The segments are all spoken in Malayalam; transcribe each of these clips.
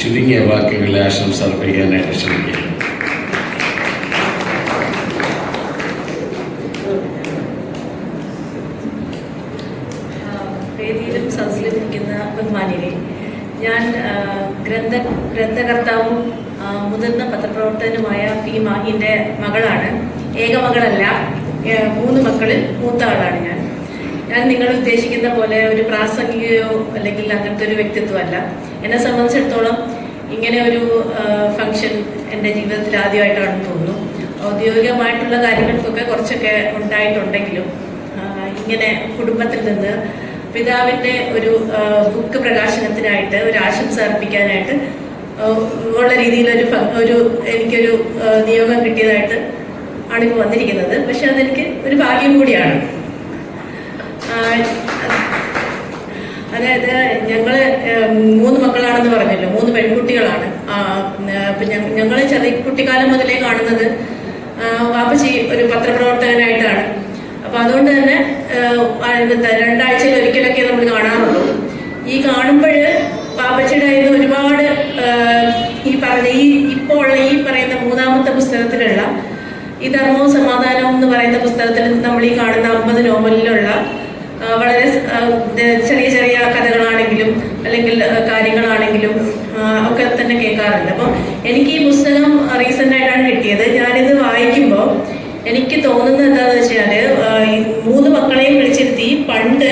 ചുരുങ്ങിയ വാക്കുകളെ ആശംസ അർപ്പിക്കാനായിട്ട് ശ്രമിക്കുക ഞാൻ ഗ്രന്ഥ ഗ്രന്ഥകർത്താവും മുതിർന്ന പത്രപ്രവർത്തകനുമായ പി മാഹിന്റെ മകളാണ്. ഏക മകളല്ല മൂന്ന് മക്കളിൽ മൂത്ത ആളാണ് ഞാൻ. ഞാൻ നിങ്ങൾ ഉദ്ദേശിക്കുന്ന പോലെ ഒരു പ്രാസംഗികയോ അല്ലെങ്കിൽ അങ്ങനത്തെ ഒരു വ്യക്തിത്വമല്ല. എന്നെ സംബന്ധിച്ചിടത്തോളം ഇങ്ങനെ ഒരു ഫംഗ്ഷൻ എന്റെ ജീവിതത്തിൽ ആദ്യമായിട്ടാണെന്ന് തോന്നുന്നു. ഔദ്യോഗികമായിട്ടുള്ള കാര്യങ്ങൾക്കൊക്കെ കുറച്ചൊക്കെ ഉണ്ടായിട്ടുണ്ടെങ്കിലും ഇങ്ങനെ കുടുംബത്തിൽ നിന്ന് പിതാവിന്റെ ഒരു ബുക്ക് പ്രകാശനത്തിനായിട്ട് ഒരു ആശംസ അർപ്പിക്കാനായിട്ട് ഉള്ള രീതിയിലൊരു ഒരു എനിക്കൊരു നിയോഗം കിട്ടിയതായിട്ട് ആണ് ഇപ്പോൾ വന്നിരിക്കുന്നത്. പക്ഷെ അതെനിക്ക് ഒരു ഭാഗ്യം കൂടിയാണ്. അതായത് ഞങ്ങൾ മൂന്ന് മക്കളാണെന്ന് പറഞ്ഞല്ലോ മൂന്ന് പെൺകുട്ടികളാണ്. ഞങ്ങൾ ചെറിയ കുട്ടിക്കാലം മുതലേ കാണുന്നത് വാപ്പച്ചി ഒരു പത്രപ്രവർത്തകനായിട്ടാണ്. അപ്പൊ അതുകൊണ്ട് തന്നെ രണ്ടാഴ്ചയിൽ ഒരിക്കലൊക്കെ നമ്മൾ കാണാറുള്ളൂ. ഈ കാണുമ്പോൾ പാപ്പച്ചിയുടെ കയ്യിൽ ഒരുപാട് ഈ പറഞ്ഞ ഈ ഇപ്പോൾ ഉള്ള ഈ പറയുന്ന മൂന്നാമത്തെ പുസ്തകത്തിലുള്ള ഈ ധർമ്മവും സമാധാനവും എന്ന് പറയുന്ന പുസ്തകത്തിൽ നമ്മൾ ഈ കാണുന്ന അമ്പത് നോവലിലുള്ള ആ, വളരെ സ്- ആ, ദ- ചെറിയ ചെറിയ കഥകളാണെങ്കിലും അല്ലെങ്കിൽ ആ, കാര്യങ്ങളാണെങ്കിലും ആ, ഒക്കെ തന്നെ കേൾക്കാറുണ്ട് അപ്പം എനിക്ക് ഈ പുസ്തകം റീസെന്റ് ആയിട്ടാണ് കിട്ടിയത്. ഞാനിത് വായിക്കുമ്പോൾ എനിക്ക് തോന്നുന്നത് എന്താണെന്ന് വെച്ചാൽ ഈ മൂന്ന് മക്കളെയും വിളിച്ചിരുത്തി. പണ്ട്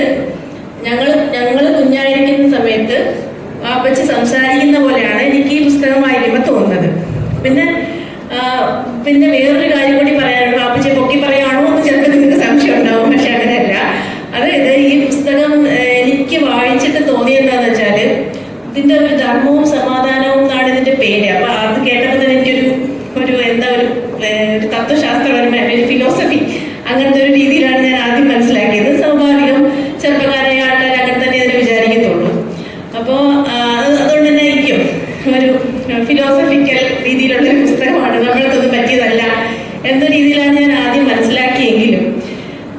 ഞങ്ങൾ ഞങ്ങൾ കുഞ്ഞായിരിക്കുന്ന സമയത്ത് വാപ്പച്ചി സംസാരിക്കുന്ന പോലെയാണ് എനിക്ക് ഈ പുസ്തകം വായിക്കുമ്പോൾ തോന്നുന്നത്. പിന്നെ പിന്നെ വേറൊരു കാര്യം കൂടി പറയാനുണ്ട് വാപ്പച്ചി പൊക്കി പറയാണോ എന്ന് ചിലപ്പോൾ നിങ്ങൾക്ക് സംശയം ഉണ്ടാവും പക്ഷെ അങ്ങനെയല്ല അതായത് ഈ പുസ്തകം ഏ, എനിക്ക് വായിച്ചിട്ട് തോന്നിയത് എന്താന്ന് വെച്ചാൽ ഇതിന്റെ ഒരു ധർമ്മവും സമാധാനവും എന്നാണ് ഇതിന്റെ പേര് അപ്പൊ അത് കേട്ടപ്പോൾ തന്നെ എനിക്കൊരു ഒരു എന്താ ഒരു ഏ, ഒരു തത്വശാസ്ത്രപരമായ ഒരു ഫിലോസഫി അങ്ങനത്തെ ഒരു രീതിയിലാണ് ഞാൻ ആദ്യം മനസ്സിലാക്കിയത് സ്വാഭാവികം ചെറുപ്പക്കാരായ ആൾക്കാർ അങ്ങനെ തന്നെ ഇതിനെ വിചാരിക്കത്തുള്ളൂ അപ്പോൾ അതുകൊണ്ട് തന്നെ ആയിരിക്കും ഒരു ഫിലോസഫിക്കൽ രീതിയിലുള്ള ഒരു പുസ്തകമാണ് നമ്മൾക്കൊന്നും പറ്റിയതല്ല എന്ന രീതിയിലാണ് ഞാൻ ആദ്യം മനസ്സിലാക്കിയെങ്കിലും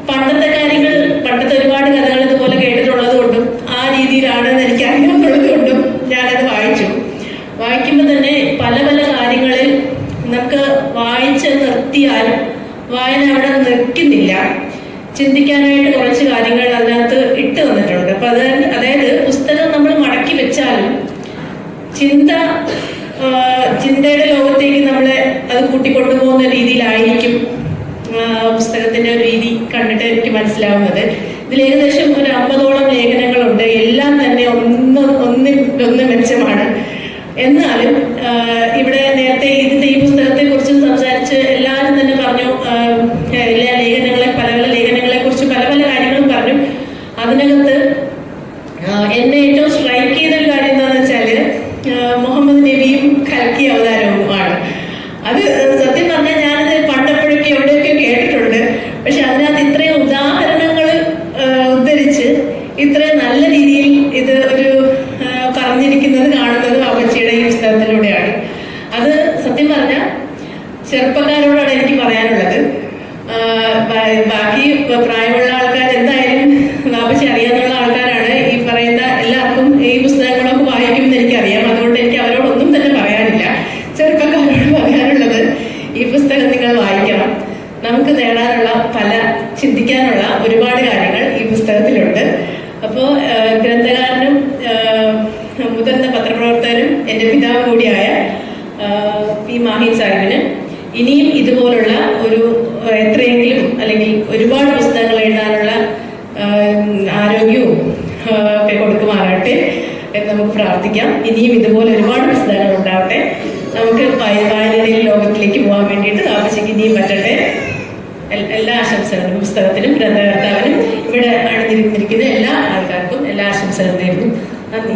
പണ്ടത്തെ കാര്യങ്ങൾ പണ്ടത്തെ ഒരുപാട് കഥകൾ ഇതുപോലെ കേട്ടിട്ടുള്ളത് കൊണ്ടും ആ രീതിയിലാണെന്ന് എനിക്ക് അറിയാവുന്നത് കൊണ്ടും ഞാനത് വായിച്ചു. വായിക്കുമ്പോൾ തന്നെ പല പല കാര്യങ്ങളിൽ നമുക്ക് വായിച്ച് നിർത്തിയാൽ വായന അവിടെ നിൽക്കുന്നില്ല ചിന്തിക്കാനായിട്ട് കുറച്ച് കാര്യങ്ങൾ കൂട്ടിക്കൊണ്ടുപോകുന്ന രീതിയിലായിരിക്കും പുസ്തകത്തിന്റെ രീതി കണ്ടിട്ട് എനിക്ക് മനസ്സിലാവുന്നത്. ഇതിൽ ഏകദേശം ഒരു അമ്പതോളം ലേഖനങ്ങളുണ്ട്. ചെറുപ്പക്കാരോടാണ് ഒരുപാട് പുസ്തകങ്ങൾ എഴുതാനുള്ള ആരോഗ്യവും ഒക്കെ കൊടുക്കുമാറാട്ടെ എന്ന് നമുക്ക് പ്രാർത്ഥിക്കാം. ഇനിയും ഇതുപോലെ ഒരുപാട് പുസ്തകങ്ങൾ ഉണ്ടാവട്ടെ. നമുക്ക് വായ- വായനയുടെ ലോകത്തിലേക്ക് പോകാൻ വേണ്ടിയിട്ട് ആവശ്യക്ക് ഇനിയും പറ്റട്ടെ. എല്ലാ ആശംസകളും പുസ്തകത്തിനും ഗ്രന്ഥകർത്താവിനും. ഇവിടെ അണിഞ്ഞിരിക്കുന്ന എല്ലാ ആൾക്കാർക്കും എല്ലാ ആശംസകളും നേരുന്നു. നന്ദി.